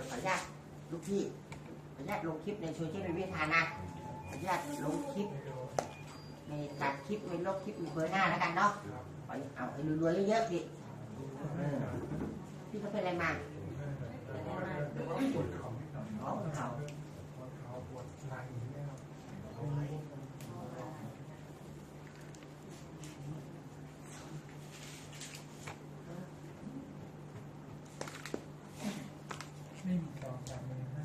ดี๋ยวขออนุญาตลูกพี่ขออนุญาตลงคลิปในโซเชียลมีเดียทานนะขออนุญาตลงคลิปในตัดคลิปในลบคลิปในเบอร์หน้าแล้วกันเนาะขอเอาให้รวยๆเยอะๆพี่เออพี่เขาเป็นอะไรมาปวดเข่านิดหน่อยอ๋อเขาปวดเข่าปวดไหล่เนี่ยครับไม่มีความจำเลยนะ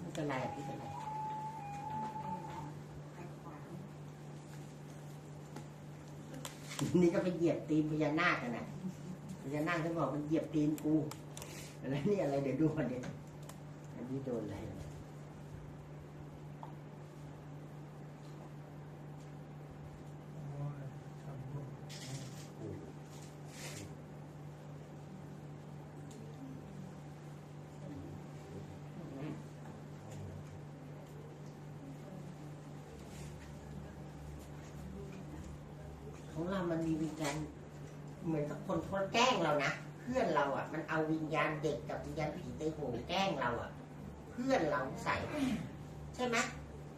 ไม่ เป็นไรพี่เป็นไรนี่ก็ไปเหยียบตีนพญานาคกันนะพญานาคเขาบอกมันเหยียบตีนกูอะไรนี่อะไรเดี๋ยวดูก่อนเดี๋ยวอันนี้โดนอะไร โอ้ยทำลูก ของ เรามันมีวิญญาณเหมือนกับคนคนแกล้งเรานะเพื่อนเราอะ มันเอาวิญญาณเด็กกับวิญญาณผีเตยโหงแกล้งเราอะ เพื่อนเราใส่ใช่ไหม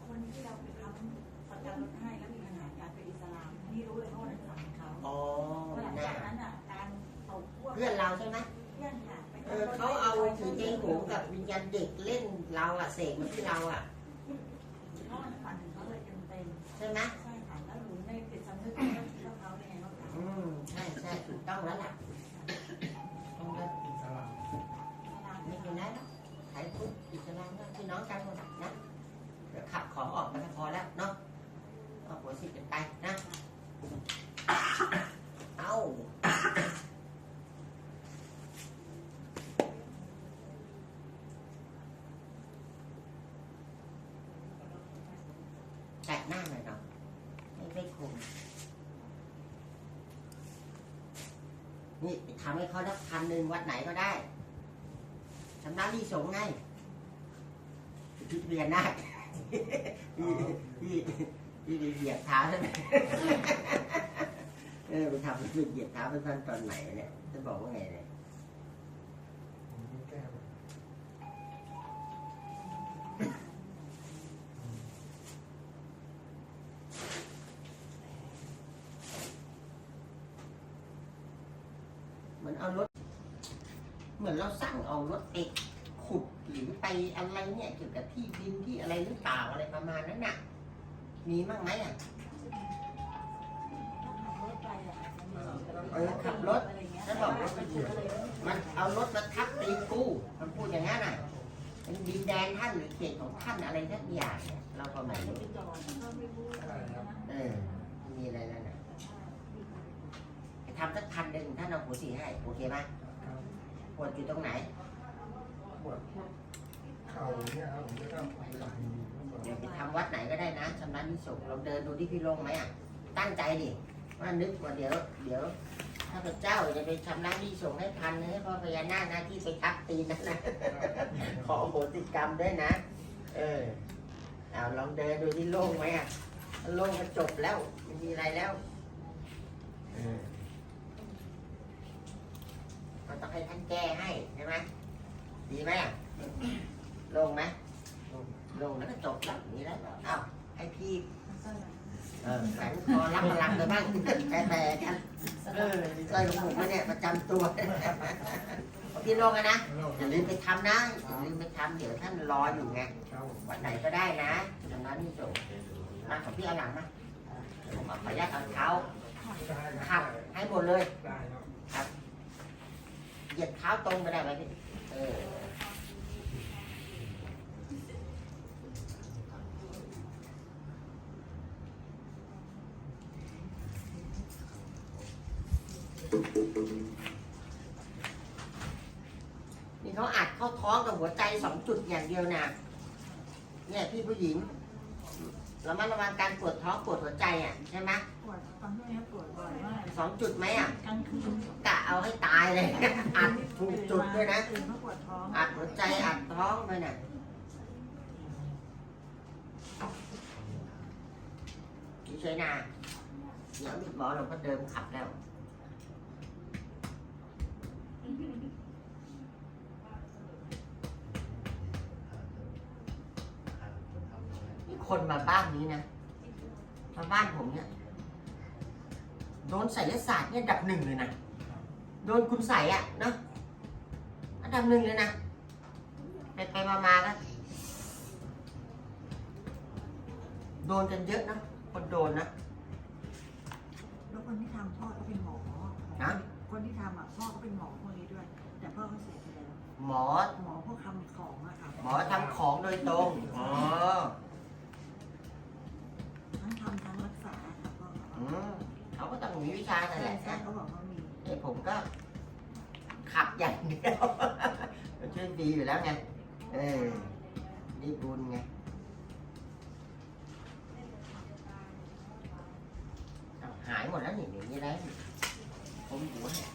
คนที่เราไปทำสัจจารถให้แล้วมีปัญหาการเป็นอิสลามนี่รู้เลยเพราะว่านั้นสั่งเขาอ๋อหลังนะจากนั้นอะการเอาพวกเพื่อนเราใช่ไหมเพื่อนค่ะไปเออเขาเอาผีเตยโหงกับวิญญาณเด็กเล่นเราอะเสกมาที่เราอะเขาฝันถึงเขาเลยเต็มเต็มใช่ไหมใช่ค่ะแล้วหนูในจิตสำนึก ต้องแล้วล่ะต้องแล้วอิสลามไม่เป็นไรหรอไทยพุทธอิสลามก็พี่น้องกันหมดนะเดี๋ยวขับของออกมาก็พอแล้วเนาะเอาหัวสิเป็นไปนะ เอาแตะหน้าหน่อยเนาะไม่ไม่คม นี่ทำให้เขาสักพันหนึ่งวัดไหนก็ได้ชำระที่สงไงพี่เบียนนาคพี่พี่พี่ไปเหยียบเท้าใช่ไหมเออไปทำไปเหยียบเท้าเพื่อนตอนไหนเนี่ยจะบอกว่าไงเนี่ย ผมไม่แก้เลย เอารถ เหมือนเราสั่งเอารถไปขุดหรือไปอะไรเนี่ยเกี่ยวกับที่ดินที่อะไรหรือเปล่าอะไรประมาณนั้นน่ะ มีบ้างไหมอะขับรถไปอะเออขับรถอะไรเงี้ยแล้วบอกรถไปขุดมันเอารถมาทับตีนกูมันพูดอย่างนั้นน่ะเป็นดินแดนท่านหรือเขตของท่านอะไรสักอย่างเนี่ยเราก็ไม่รู้ ไปจอดก็ไม่รู้ เออ มีอะไรนั่นน่ะทำ สักพันหนึ่งท่านเอาหัวสีให้โอเคไหมครับปวดอยู่ตรงไหน ปวดพวกเข่าเนี่ยครับผมจะต้องไหล่ปวดเดี๋ยวไปทำวัดไหนก็ได้นะชำระนิสงส์เราเดินดูที่พี่ลงไหมอะ ตั้งใจดิว่านึกว่าเดี๋ยว เดี๋ยวถ้าพระเจ้าจะไปชำระนิสงส์ให้พันให้พ่อพญานาคนะที่ไปทับตีนนั่นนะขอโหสิกรรมด้วยนะ เออเอาลองเดินดูที่โล่งไหมอะถ้าโล่งก็จบแล้วไม่มีอะไรแล้ว เออ ก็ต้องให้ท่านแก้ให้ใช่ไหมดีไหมอะโล่งไหมโล่งแล้วก็จบแล้วมีแล้วเอ้าให้พี่เออแฝงคอรับพลังไปบ้างแปลๆกันเออสร้อยหลวงปู่มาเนี่ยประจำตัวพี่โลงอะนะอย่าลืมไปทำนะอย่าลืมไปทำเดี๋ยวท่านรออยู่ไงครับผมวันไหนก็ได้นะดังนั้นนี่จบมาของพี่เอาหลังมาเดี๋ยวผมเอาขออนุญาตเอาเท้าได้คขัรับบให้หมดเลยได้ครับ เหยียดเท้าตรงไปได้ไหมพี่เออนี่เขาอัดเข้าท้องกับหัวใจสองจุดอย่างเดียวนะเนี่ยพี่ผู้หญิงเรามาระวังการปวดท้องปวดหัวใจอะใช่ไหมปวดตอนนี้ปวดบ่อย สองจุดไหมอะกะเอาให้ตายเลย อัดถูกจุดด้วยนะอัดหัวใจอัดท้องไปน่ะเชยๆนาเดี๋ยวหมอเราก็เดิมขับแล้วนี่คนมาบ้านนี้นะ มาบ้านผมเนี่ย โดนไสยศาสตร์เนี่ยอันดับหนึ่งเลยนะ โดนคุณใส่อะเนาะอันดับหนึ่งเลยนะ ไปไปมามาก็โดนกันเยอะนะคนโดนนะ แล้วคนที่ทำพ่อก็เป็นหมอนะ คนที่ทำอะพ่อก็เป็นหมอพวกนี้ด้วย แต่พ่อเขาเสียไปแล้วหมอ หมอพวกทำของอะค่ะหมอทำของโดยตรง อ๋อ ทั้งทำ เขาก็ต้องมีวิชานั่นแหใช่ละใช่นะเขาบอกเขามีไอ้ผมก็ขับอย่างเดียวมันช่วยดีอยู่แล้วไง เออนี่บุญไงอ้าวหายหมดแล้วนี่อย่างนี้ได้ผมหัวเนี่ย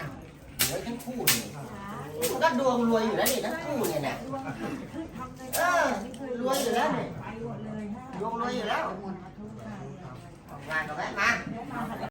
อ้าวเหลือทั้งคู่นี่มันก็ดวงรวยอยู่แล้วนี่ทั้งคู่เนี่ยนะรวมเคยทำเลยเออรวยอยู่แล้วนี่ไปหมดเลยฮะ รวมรวยอยู่แล้วหมดทุกทางว่างก็แวะมาแล้วมา